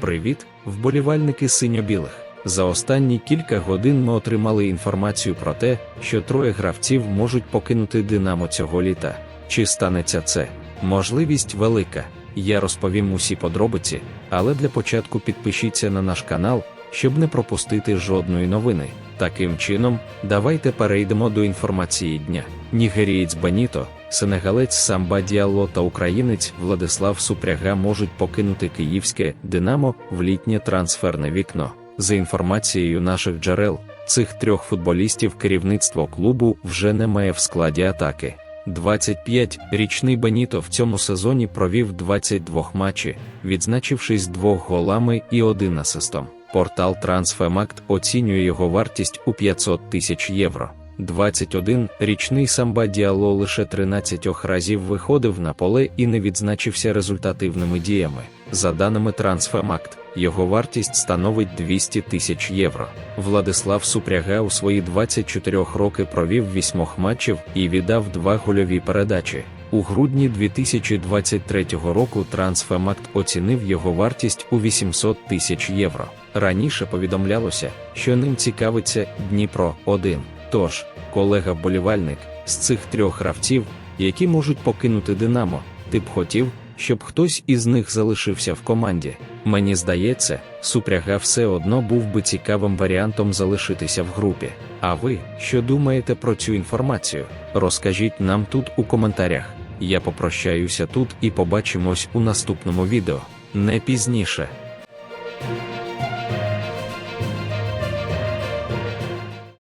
Привіт, вболівальники синьо-білих. За останні кілька годин ми отримали інформацію про те, що троє гравців можуть покинути Динамо цього літа. Чи станеться це? Можливість велика. Я розповім усі подробиці, але для початку підпишіться на наш канал, щоб не пропустити жодної новини. Таким чином, давайте перейдемо до інформації дня. Нігерієць Беніто, сенегалець Самба Діало та українець Владислав Супряга можуть покинути київське Динамо в літнє трансферне вікно. За інформацією наших джерел, цих трьох футболістів керівництво клубу вже не має в складі атаки. 25-річний Беніто в цьому сезоні провів 22 матчі, відзначившись двох голами і один асистом. Портал Transfermarkt оцінює його вартість у 500 тисяч євро. 21-річний Самба Діало лише 13 разів виходив на поле і не відзначився результативними діями. За даними Transfermarkt, його вартість становить 200 тисяч євро. Владислав Супряга у свої 24 роки провів 8 матчів і віддав два гольові передачі. У грудні 2023 року Transfermarkt оцінив його вартість у 800 тисяч євро. Раніше повідомлялося, що ним цікавиться Дніпро 1. Тож, колега-вболівальник з цих трьох гравців, які можуть покинути Динамо, ти б хотів, щоб хтось із них залишився в команді. Мені здається, Супряга все одно був би цікавим варіантом залишитися в групі. А ви що думаєте про цю інформацію? Розкажіть нам тут у коментарях. Я попрощаюся тут і побачимось у наступному відео. Не пізніше.